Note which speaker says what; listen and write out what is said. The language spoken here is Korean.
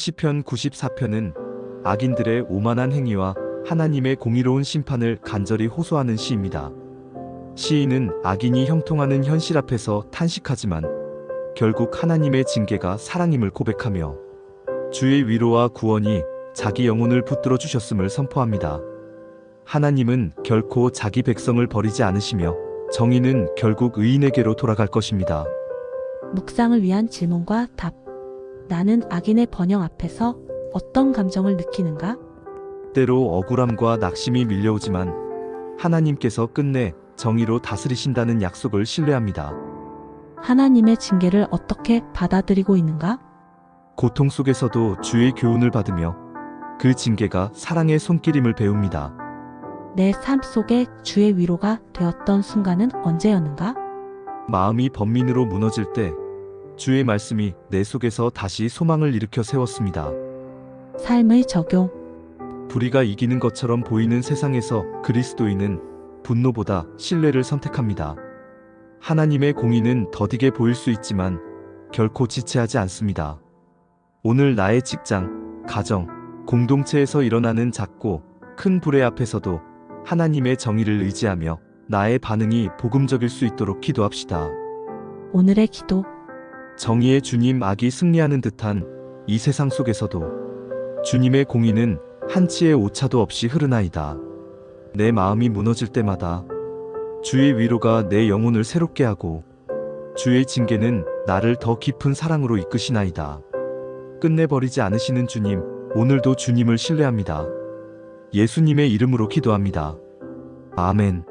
Speaker 1: 시편 94편은 악인들의 오만한 행위와 하나님의 공의로운 심판을 간절히 호소하는 시입니다. 시인은 악인이 형통하는 현실 앞에서 탄식하지만 결국 하나님의 징계가 사랑임을 고백하며 주의 위로와 구원이 자기 영혼을 붙들어 주셨음을 선포합니다. 하나님은 결코 자기 백성을 버리지 않으시며 정의는 결국 의인에게로 돌아갈 것입니다.
Speaker 2: 묵상을 위한 질문과 답. 나는 악인의 번영 앞에서 어떤 감정을 느끼는가?
Speaker 1: 때로 억울함과 낙심이 밀려오지만 하나님께서 끝내 정의로 다스리신다는 약속을 신뢰합니다.
Speaker 2: 하나님의 징계를 어떻게 받아들이고 있는가?
Speaker 1: 고통 속에서도 주의 교훈을 받으며 그 징계가 사랑의 손길임을 배웁니다.
Speaker 2: 내 삶 속에 주의 위로가 되었던 순간은 언제였는가?
Speaker 1: 마음이 번민으로 무너질 때 주의 말씀이 내 속에서 다시 소망을 일으켜 세웠습니다.
Speaker 2: 삶의 적용.
Speaker 1: 불의가 이기는 것처럼 보이는 세상에서 그리스도인은 분노보다 신뢰를 선택합니다. 하나님의 공의는 더디게 보일 수 있지만 결코 지체하지 않습니다. 오늘 나의 직장, 가정, 공동체에서 일어나는 작고 큰 불의 앞에서도 하나님의 정의를 의지하며 나의 반응이 복음적일 수 있도록 기도합시다.
Speaker 2: 오늘의 기도.
Speaker 1: 정의의 주님 악이 승리하는 듯한 이 세상 속에서도 주님의 공의는 한치의 오차도 없이 흐르나이다. 내 마음이 무너질 때마다 주의 위로가 내 영혼을 새롭게 하고 주의 징계는 나를 더 깊은 사랑으로 이끄시나이다. 끝내버리지 않으시는 주님, 오늘도 주님을 신뢰합니다. 예수님의 이름으로 기도합니다. 아멘.